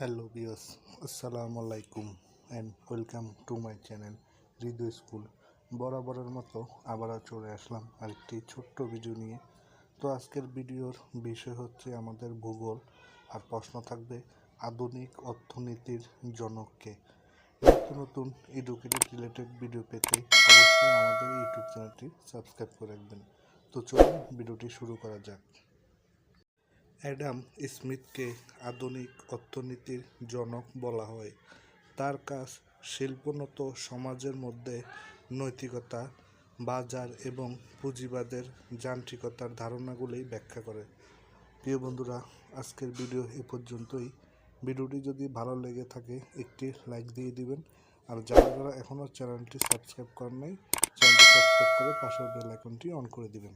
Hello বিয়স আসসালামু আলাইকুম and welcome to my channel Hridoy school বরাবরের মতো আবারও চলে আসলাম আরেকটি ছোট্ট ভিডিও নিয়ে। তো আজকের ভিডিওর বিষয় হচ্ছে আমাদের ভূগোল, আর প্রশ্ন থাকবে আধুনিক অর্থনীতির জনককে। নতুন নতুন এডুকেটেড রিলেটেড ভিডিও পেতে অবশ্যই আমাদের ইউটিউব চ্যানেলটি সাবস্ক্রাইব করে রাখবেন। তো চলুন ভিডিওটি শুরু করা যাক। অ্যাডাম স্মিথকে আধুনিক অর্থনীতির জনক বলা হয়। তার কাজ শিল্পোন্নত সমাজের মধ্যে নৈতিকতা, বাজার এবং পুঁজিবাদের যান্ত্রিকতার ধারণাগুলি ব্যাখ্যা করে। প্রিয় বন্ধুরা, আজকের ভিডিও এ পর্যন্তই। ভিডিওটি যদি ভালো লেগে থাকে, একটি লাইক দিয়ে দিবেন। আর যারা যারা এখনও চ্যানেলটি সাবস্ক্রাইব করেন নাই, চ্যানেলটি সাবস্ক্রাইব করে পাশের বেল আইকনটি অন করে দিবেন।